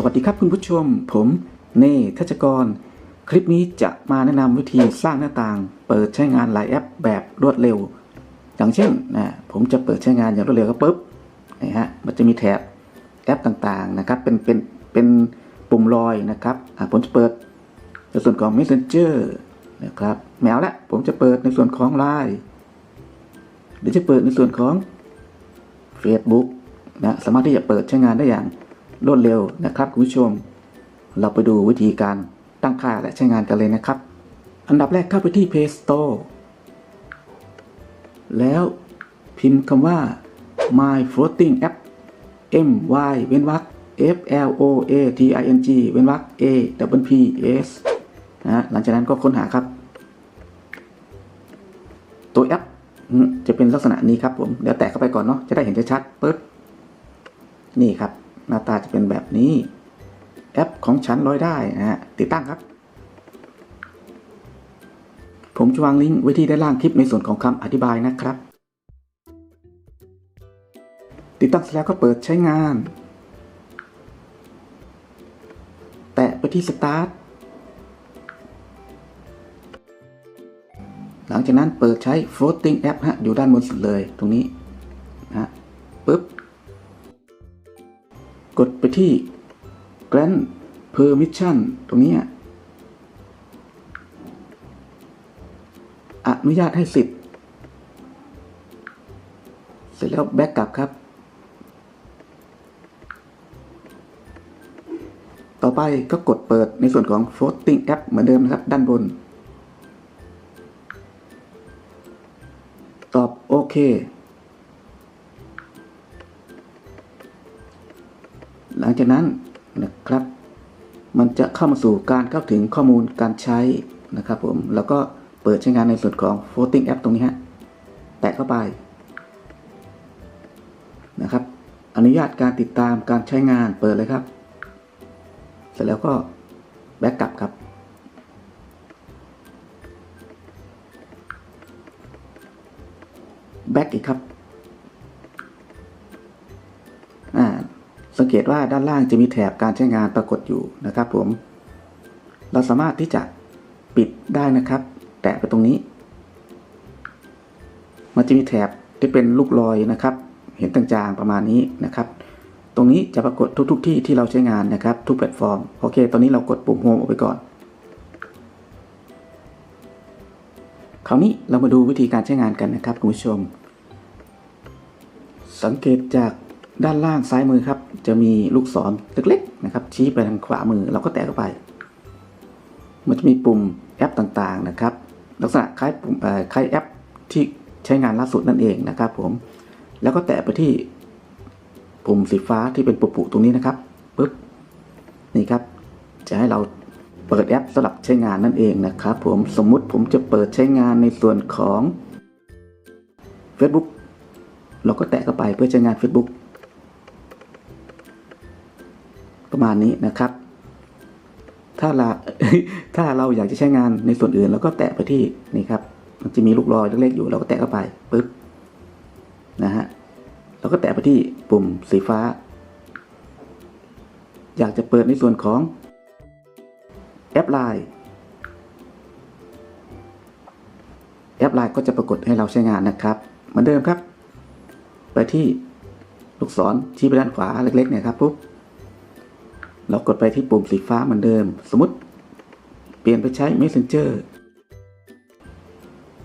สวัสดีครับคุณผู้ชม ผมเน่ทัชกร คลิปนี้จะมาแนะนำวิธีสร้างหน้าต่าง เปิดใช้งานหลายแอปแบบรวดเร็ว อย่างเช่นนะผมจะเปิดใช้งานอย่างรวดเร็วก็ปุ๊บนะฮะมันจะมีแถบแอปต่างๆนะครับเป็นเป็นเป็นปุ่มลอยนะครับผมจะเปิดในส่วนของ Messenger นะครับแมวละผมจะเปิดในส่วนของ Line หรือจะเปิดในส่วนของ Facebook นะสามารถที่จะเปิดใช้งานได้อย่าง รวดเร็วนะครับคุณผู้ชม เราไปดูวิธีการตั้งค่าและใช้งานกันเลยนะครับ อันดับแรกเข้าไปที่ Play Store แล้วพิมพ์คำว่า My Floating App M Y เว้นวรรค F L O A T I N G เว้นวรรค A W P S นะหลังจากนั้นก็ค้นหาครับ ตัวแอปจะเป็นลักษณะนี้ครับผม เดี๋ยวแตะเข้าไปก่อนเนาะจะได้เห็นชัดๆปึ๊บนี่ครับ หน้าตาจะเป็นแบบนี้ แอปของฉันลอยได้นะฮะติดตั้งครับ ผมจะวางลิงก์ไว้ที่ด้านล่างคลิปในส่วนของคำอธิบายนะครับ ติดตั้งเสร็จแล้วก็เปิดใช้งาน แตะไปที่ Start หลังจากนั้นเปิดใช้ floating app ฮะ อยู่ด้านบนสุดเลยตรงนี้นะฮะปึ๊บ กดไปที่ grant permission ตรงนี้ อนุญาตให้สิทธิ์ เสร็จแล้วแบ็กกลับครับ ต่อไปก็กดเปิดในส่วนของ floating app เหมือนเดิมนะครับ ด้านบน ตอบโอเค ลังจากนั้นนะครับ มันจะเข้ามาสู่การเข้าถึงข้อมูลการใช้นะครับผมแล้วก็เปิดใช้งานในส่วนของ floating app ตรงนี้ฮะแตะเข้าไปนะครับ อนุญาตการติดตามการใช้งานเปิดเลยครับ เสร็จแล้วก็แบ็กกลับครับ แบ็กอีกครับ สังเกตว่าด้านล่างจะมีแถบการใช้งานปรากฏอยู่นะครับผม เราสามารถที่จะปิดได้นะครับ แตะไปตรงนี้ มันจะมีแถบที่เป็นลูกลอยนะครับ เห็นจางๆประมาณนี้นะครับ ตรงนี้จะปรากฏทุกๆทที่ที่เราใช้งานนะครับ ทุกแพลตฟอร์มโอเค ตอนนี้เรากดปุ่มโฮมออกไปก่อนคราวนี้เรามาดูวิธีการใช้งานกันนะครับคุณผู้ชม สังเกตจาก ด้านล่างซ้ายมือครับ จะมีลูกศรเล็กๆนะครับ ชี้ไปทางขวามือเราก็แตะเข้าไป มันจะมีปุ่มแอปต่างๆนะครับ ลักษณะคล้ายปุ่มคล้ายแอปที่ใช้งานล่าสุดนั่นเองนะครับผมแล้วก็แตะไปที่ปุ่มสีฟ้าที่เป็นปุๆตรงนี้นะครับปึ๊บนี่ครับ จะให้เราเปิดแอปสำหรับใช้งานนั่นเองนะครับ ผมสมมุติผมจะเปิดใช้งานในส่วนของ Facebook เราก็แตะเข้าไปเพื่อใช้งาน Facebook ประมาณนี้นะครับ ถ้าเราถ้าเราอยากจะใช้งานในส่วนอื่นเราก็แตะไปที่นี่ครับ มันจะมีลูกรอยเล็กๆอยู่เราก็แตะเข้าไปปึ๊บนะฮะเราก็แตะไปที่ปุ่มสีฟ้า อยากจะเปิดในส่วนของแอปไลน์แอปไลน์ก็จะปรากฏให้เราใช้งานนะครับ เหมือนเดิมครับ ไปที่ลูกศรชี้ไปด้านขวาเล็กๆเนี่ยครับปุ๊บ เรากดไปที่ปุ่มสีฟ้าเหมือนเดิม สมมติเปลี่ยนไปใช้ Messenger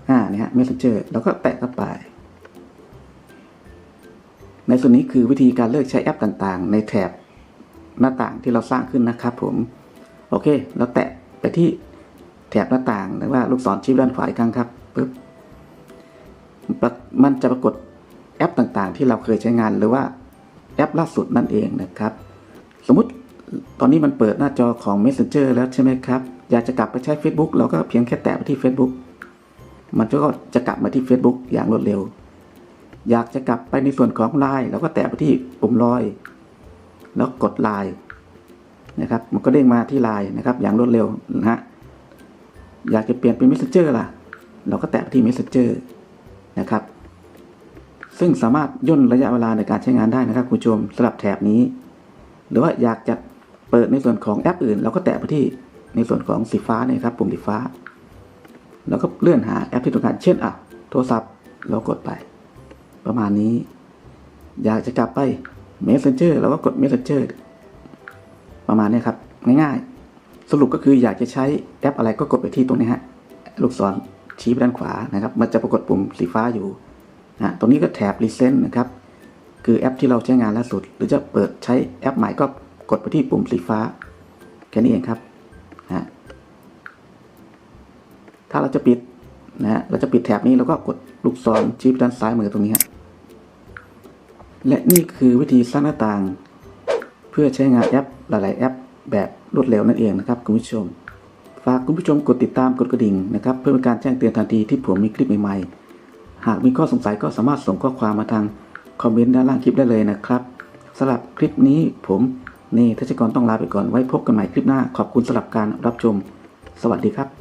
อ่าเนี่ยฮะ Messenger แล้วก็แตะเข้าไป ในส่วนนี้คือวิธีการเลือกใช้แอปต่างๆ ในแถบหน้าต่างที่เราสร้างขึ้นนะครับผม โอเค เราแตะไปที่แถบหน้าต่างหรือว่าลูกศรชี้ด้านขวาอีกครั้งครับปึ๊บมันจะปรากฏแอปต่างๆ ที่เราเคยใช้งานหรือว่าแอปล่าสุดนั่นเองนะครับ สมมติ ตอนนี้มันเปิดหน้าจอของ Messenger แล้วใช่ไหมครับ อยากจะกลับไปใช้ Facebook เราก็เพียงแค่แตะไปที่ Facebook มันก็จะกลับมาที่ Facebook อย่างรวดเร็ว อยากจะกลับไปในส่วนของ Line เราก็แตะไปที่ปุ่มลอย แล้วกด Line นะครับ มันก็เด้งมาที่ Line นะครับ อย่างรวดเร็วนะฮะ อยากจะเปลี่ยนเป็น Messenger ล่ะ เราก็แตะไปที่ Messenger นะครับ ซึ่งสามารถย่นระยะเวลาในการใช้งานได้นะครับคุณผู้ชมสำหรับแถบนี้ หรือว่าอยากจะ เปิดในส่วนของแอปอื่น เราก็แตะไปที่ในส่วนของสีฟ้าเนี่ยครับปุ่มสีฟ้า แล้วก็เลื่อนหาแอปที่ต้องการเช่นอะโทรศัพท์เรากดไป ประมาณนี้ อยากจะกลับไป Messenger เราก็กด Messenger ประมาณนี้ครับ ง่ายๆ สรุปก็คืออยากจะใช้แอปอะไรก็กดไปที่ตรงนี้ฮะลูกศรชี้ไปด้านขวานะครับ มันจะปรากฏปุ่มสีฟ้าอยู่นะตรงนี้ก็แถบ Recent นะครับ คือแอปที่เราใช้งานล่าสุด หรือจะเปิดใช้แอปใหม่ก็ กดไปที่ปุ่มสีฟ้า แค่นี้เองครับนะถ้าเราจะปิดนะฮะเราจะปิดแถบนี้เราก็กดลูกศรชี้ไปด้านซ้ายมือตรงนี้ฮะและนี่คือวิธีสร้างหน้าต่าง เพื่อใช้งานแอปหลายๆแอป แบบรวดเร็วนั่นเองนะครับคุณผู้ชม ฝากคุณผู้ชมกดติดตามกดกระดิ่งนะครับเพื่อเป็นการแจ้งเตือนทันทีที่ผมมีคลิปใหม่ๆ หากมีข้อสงสัยก็สามารถส่งข้อความมาทางคอมเมนต์ด้านล่างคลิปได้เลยนะครับสำหรับคลิปนี้ผม นทัชกรต้องลาไปก่อนไว้พบกันใหม่คลิปหน้าขอบคุณสำหรับการรับชม สวัสดีครับ